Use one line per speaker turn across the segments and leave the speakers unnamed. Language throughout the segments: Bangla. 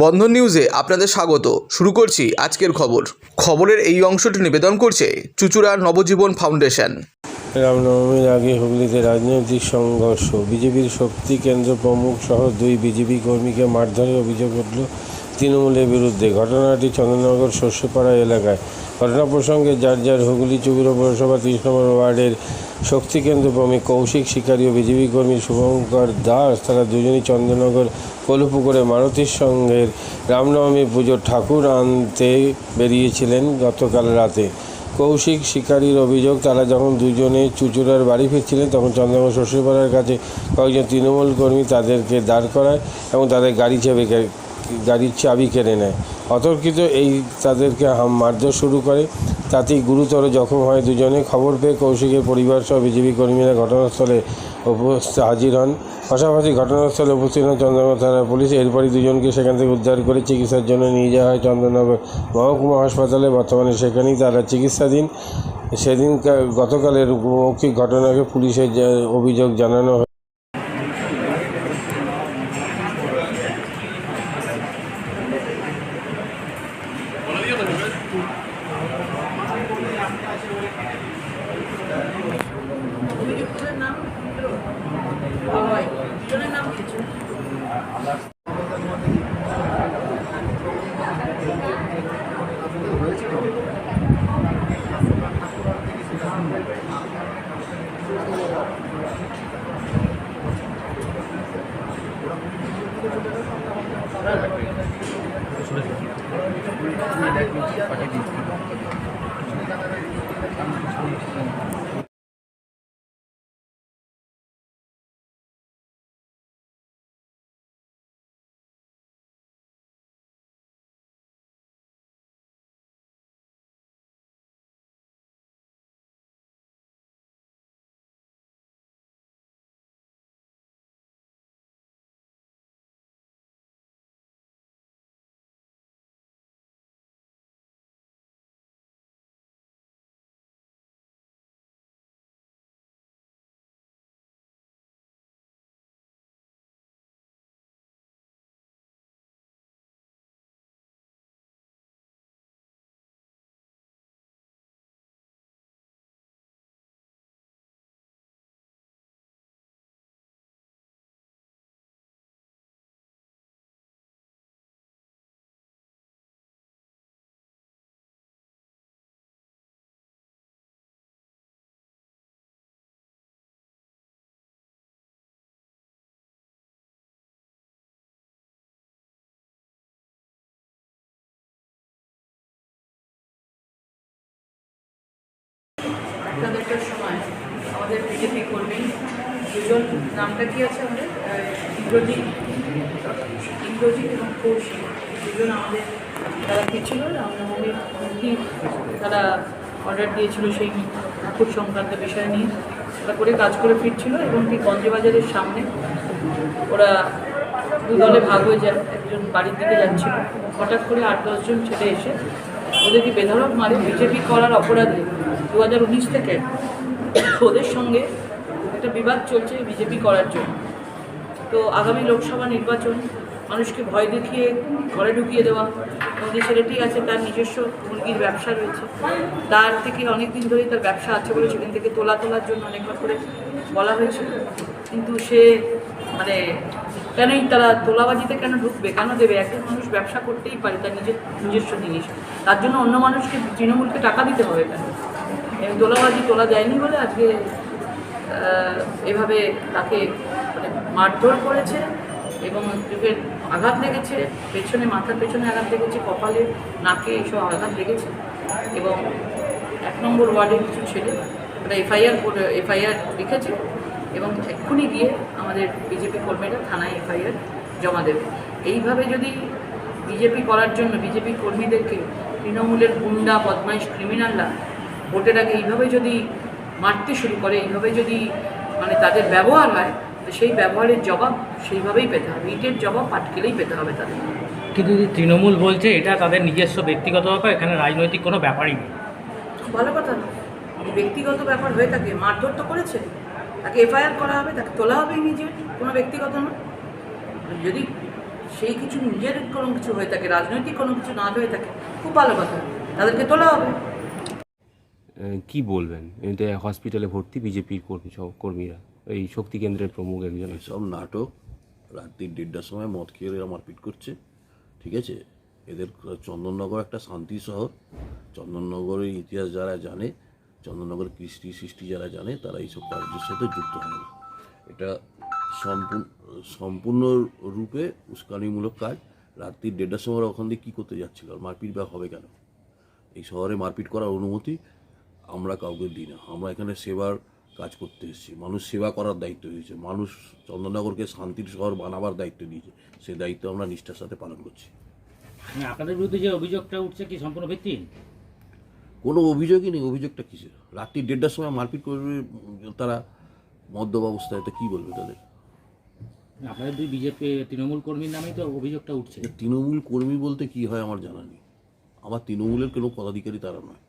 বন্ধন নিউজে আপনাদের স্বাগত। শুরু করছি আজকের খবর। খবরের এই অংশটি নিবেদন করছে চুচুড়ার নবজীবন ফাউন্ডেশন।
রামনবমীর আগে হুগলিতে রাজনৈতিক সংঘর্ষ। বিজেপির শক্তি কেন্দ্র প্রমুখ সহ দুই বিজেপি কর্মীকে মারধরের অভিযোগ উঠল তৃণমূলের বিরুদ্ধে। ঘটনাটি চন্দ্রনগর শস্যপাড়া এলাকায়। ঘটনা প্রসঙ্গে যার যার হুগলি চুবুড়া পৌরসভা তিরিশ নম্বর ওয়ার্ডের শক্তি কেন্দ্র প্রমুখ কৌশিক শিকারী ও বিজেপি কর্মী শুভঙ্কর দাস, তারা দুজনই চন্দ্রনগর কলুপুকুরে মারুতির সঙ্গে রামনবমী পুজোর ঠাকুর আনতে বেরিয়েছিলেন গতকাল রাতে। কৌশিক শিকারীর অভিযোগ, তারা যখন দুজনে চুচুড়ার বাড়ি ফিরছিলেন, তখন চন্দ্রনগর শ্বশুরপাড়ার কাছে কয়েকজন তৃণমূল কর্মী তাদেরকে দাঁড় করায় এবং তাদের গাড়ি চেপে গাড়ির চাবি কেড়ে নেয়। অতর্কিত এই তাদেরকে মারধর শুরু করে। তাতেই গুরুতর জখম হয় দুজনে। খবর পেয়ে কৌশিকের পরিবার সহ বিজেপি কর্মীরা ঘটনাস্থলে উপস্থিত হাজির হন। পাশাপাশি ঘটনাস্থলে উপস্থিত হন চন্দ্রনগর থানার পুলিশ। এরপরই দুজনকে সেখান থেকে উদ্ধার করে চিকিৎসার জন্য নিয়ে যাওয়া হয় চন্দ্রনগর মহকুমা হাসপাতালে। বর্তমানে সেখানেই তারা চিকিৎসাধীন। সেদিন গতকালের মৌখিক ঘটনাকে পুলিশের অভিযোগ জানানো হয়।
একটা সময় আমাদের বিজেপি কর্মী দুজন নামটা কি আছে আমাদের? ইন্দ্রজিৎ। ইন্দ্রজিৎ এবং কৌশিক। দুজন আমাদের তারা ফিরছিল রামনবমীর মূর্তি তারা অর্ডার দিয়েছিল সেই ঠাকুর সংক্রান্ত বিষয় নিয়ে। ওরা করে কাজ করে ফিরছিল এবং ঠিক গঞ্জবাজারের সামনে ওরা দু দলে ভাগ হয়ে যায়, একজন বাড়ির দিকে যাচ্ছিল। হঠাৎ করে আট দশজন ছেলে এসে ওদেরকে বেধড়ক মারে। বিজেপি করার অপরাধে দু হাজার উনিশ থেকে ওদের সঙ্গে একটা বিবাদ চলছে বিজেপি করার জন্য। তো আগামী লোকসভা নির্বাচন, মানুষকে ভয় দেখিয়ে ঘরে ঢুকিয়ে দেওয়া যে ছেলেটি আছে তার নিজস্ব মুরগির ব্যবসা রয়েছে। তার থেকে অনেক দিন ধরেই তার ব্যবসা আছে বলে সেখান থেকে তোলা তোলার জন্য অনেকবার করে বলা হয়েছিল কিন্তু সে মানে কেনই তারা তোলাবাজিতে কেন ঢুকবে, কেন দেবে? একজন মানুষ ব্যবসা করতেই পারে তার নিজের নিজস্ব জিনিস। তার জন্য অন্য মানুষকে, তৃণমূলকে টাকা দিতে হবে কেন? এই তোলাবাজি তোলা যায়নি বলে আজকে এভাবে তাকে মানে মারধর করেছে এবং চোখের আঘাত লেগেছে, পেছনে, মাথার পেছনে আঘাত লেগেছে, কপালে, নাকে এইসব আঘাত লেগেছে এবং এক নম্বর ওয়ার্ডের কিছু ছেলে ওরা এফআইআর এফআইআর লিখেছে এবং এক্ষুনি গিয়ে আমাদের বিজেপি কর্মীরা থানায় এফআইআর জমা দেবে। এইভাবে যদি বিজেপি করার জন্য, বিজেপি কর্মীদেরকে তৃণমূলের গুন্ডা, বদমাইশ ক্রিমিনালরা ভোটের আগে এইভাবে যদি মারতে শুরু করে এইভাবে যদি মানে তাদের ব্যবহার হয় তো সেই ব্যবহারের জবাব সেইভাবেই পেতে হবে। ইটের জবাব পাটকেলেই পেতে হবে তাদের।
কিন্তু তৃণমূল বলছে এটা তাদের নিজস্ব ব্যক্তিগত ব্যাপার এখানে রাজনৈতিক কোনো ব্যাপারই নেই।
ভালো কথা না। ব্যক্তিগত ব্যাপার হয়ে থাকে মারধর তো করেছে তাকে এফআইআর করা হবে তাকে তোলা হবে নিজে কোনো ব্যক্তিগত না যদি সেই কিছু নিজের কোনো কিছু হয়ে থাকে রাজনৈতিক কোনো কিছু না হয়ে থাকে খুব ভালো কথা। তাদেরকে তোলা হবে।
কি বলবেন? এটা হসপিটালে ভর্তি বিজেপির কর্মী সব কর্মীরা। এই শক্তি কেন্দ্রের প্রমুখ একজন
সব নাটক রাত্রি দেড়টার সময় মদ খেয়ে এরা মারপিট করছে ঠিক আছে? এদের চন্দননগর একটা শান্তি শহর। চন্দননগরের ইতিহাস যারা জানে চন্দননগর কৃষ্টি সৃষ্টি যারা জানে তারা এইসব কার্যের সাথে যুক্ত হয়। না এটা সম্পূর্ণ সম্পূর্ণ রূপে উস্কানিমূলক কাজ। রাত্রি দেড়টার সময় ওরা ওখান দিয়ে কী করতে যাচ্ছিল? আর মারপিট বা হবে কেন? এই শহরে মারপিট করার অনুমতি আমরা কাউকে দিই না। আমরা এখানে সেবার কাজ করতে এসেছি। মানুষ সেবা করার দায়িত্ব দিয়েছে মানুষ চন্দননগরকে শান্তির শহর বানাবার দায়িত্ব দিয়েছে। সেই দায়িত্ব আমরা নিষ্ঠার সাথে পালন করছি।
মানে আপনাদের বিরুদ্ধে যে অভিযোগটা উঠছে কি সম্পূর্ণ ভিত্তিহীন?
কোনো অভিযোগই নেই। অভিযোগটা কিসের? রাত্রি দেড়টার সময় মারপিট করবে তারা মদ্যপ অবস্থায় তো কী বলবে তাদের?
আপনাদের দুই বিজেপি তৃণমূল কর্মীর নামেই তো অভিযোগটা উঠছে।
তৃণমূল কর্মী বলতে কি হয় আমার জানা নেই। আমার তৃণমূলের কোনো পদাধিকারী তারা নয়।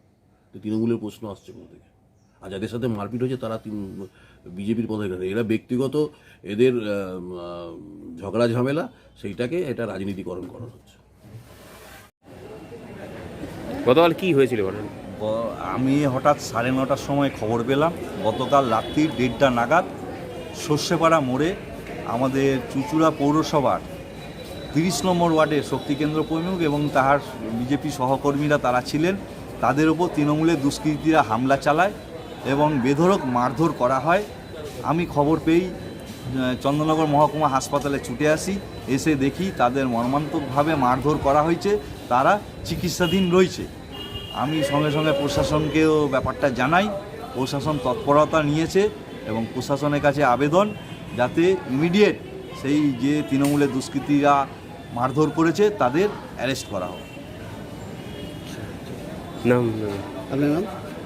তৃণমূলের প্রশ্ন আসছে কোথা থেকে আর যাদের সাথে মারপিট হয়েছে তারা তিন বিজেপির পদাধিকারী এরা ব্যক্তিগত এদের ঝগড়া ঝামেলা সেইটাকে এটা রাজনীতিকরণ করা হচ্ছে।
গতকাল কি হয়েছিল
আমি হঠাৎ সাড়ে নটার সময় খবর পেলাম গতকাল রাত্রি দেড়টা নাগাদ শস্যপাড়া মোড়ে আমাদের চুচুড়া পৌরসভার তিরিশ নম্বর ওয়ার্ডে শক্তিকেন্দ্র প্রমুখ এবং তাহার বিজেপি সহকর্মীরা তারা ছিলেন। তাদের ওপর তৃণমূলের দুষ্কৃতীরা হামলা চালায় এবং বেধরক মারধর করা হয়। আমি খবর পেয়েই চন্দ্রনগর মহকুমা হাসপাতালে ছুটে আসি, এসে দেখি তাদের মর্মান্তকভাবে মারধর করা হয়েছে, তারা চিকিৎসাধীন রয়েছে। আমি সঙ্গে সঙ্গে প্রশাসনকেও ব্যাপারটা জানাই, প্রশাসন তৎপরতা নিয়েছে এবং প্রশাসনের কাছে আবেদন যাতে ইমিডিয়েট সেই যে তৃণমূলের দুষ্কৃতীরা মারধর করেছে, তাদের অ্যারেস্ট করা হোক।
নাম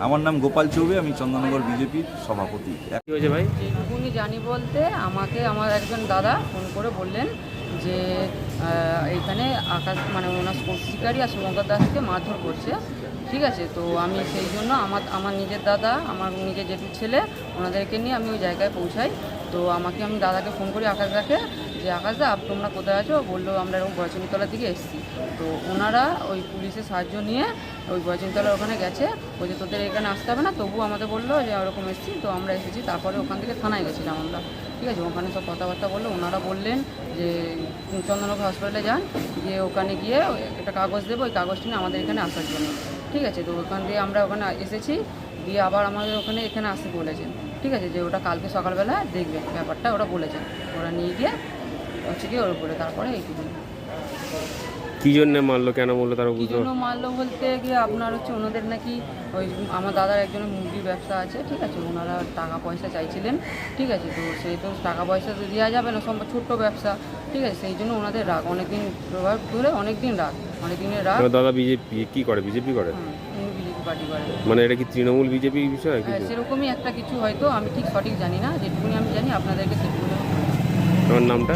আমার নাম গোপাল চৌবে আমি চন্দননগর বিজেপির সভাপতি।
কি হয়েছে ভাই?
যেটুকুনি জানি বলতে আমাকে আমার একজন দাদা ফোন করে বললেন যে এখানে আকাশ মানে ওনার শিকারী আর শুভঙ্কর দাসকে মারধর করছে। ঠিক আছে? তো আমি সেই জন্য আমার আমার নিজের দাদা আমার নিজের জেঠুর ছেলে ওনাদেরকে নিয়ে আমি ওই জায়গায় পৌঁছাই। তো আমাকে আমি দাদাকে ফোন করি আকাশদাকে যে আকাশদা আপ তোমরা কোথায় আছো? বলল, আমরা এরকম বয়চনীতলার দিকে এসেছি। তো ওনারা ওই পুলিশের সাহায্য নিয়ে ওই বয়চনীতলার ওখানে গেছে। ওই যে তোদের এখানে আসতে হবে না? তবু আমাদের বলল যে ওরকম এসেছি, তো আমরা এসেছি। তারপরে ওখান থেকে থানায় গেছিলাম আমরা ঠিক আছে, ওখানে সব কথাবার্তা বলল। ওনারা বললেন যে, চন্দননগর হসপিটালে যান, গিয়ে ওখানে গিয়ে একটা কাগজ দেবো, ওই কাগজটি নিয়ে আমাদের এখানে আসার জন্য। ঠিক আছে, তো ওখান দিয়ে আমরা ওখানে এসেছি। দিয়ে আবার আমাদের ওখানে এখানে আসতে বলেছেন। ঠিক আছে, যে ওটা কালকে সকালবেলা দেখবে, ব্যাপারটা ওরা বলেছেন। ওরা নিয়ে গিয়ে হচ্ছে কি ওর উপরে তারপরে এইটুকু
কি জন্য মারলো? কেন বলল তারা
কি
বুঝতে
জন্য মারলো বলতে গিয়ে আপনার হচ্ছে ওনাদের নাকি ওই আমার দাদার একজনের মুরগির ব্যবসা আছে ঠিক আছে ওনারা টাকা পয়সা চাইছিলেন ঠিক আছে তো সেই তো টাকা পয়সা তো দেওয়া যাবে না সম্ভব ছোট্ট ব্যবসা ঠিক আছে সেই জন্য ওনাদের রাগ অনেকদিন প্রভাব ধরে অনেক দিন রাগ অনেক দিনের রাগ
দাদা বিজেপি কি করে বিজেপি করে?
হুম, উনি বিজেপি পার্টি করে।
মানে এটা কি তৃণমূল বিজেপি বিষয়
হ্যাঁ
কিছু?
সেরকমই একটা কিছু হয়তো আমি ঠিক সঠিক জানি না যেটুকুনি আমি জানি আপনাদেরকে সেটুকুনি
আমার নামটা?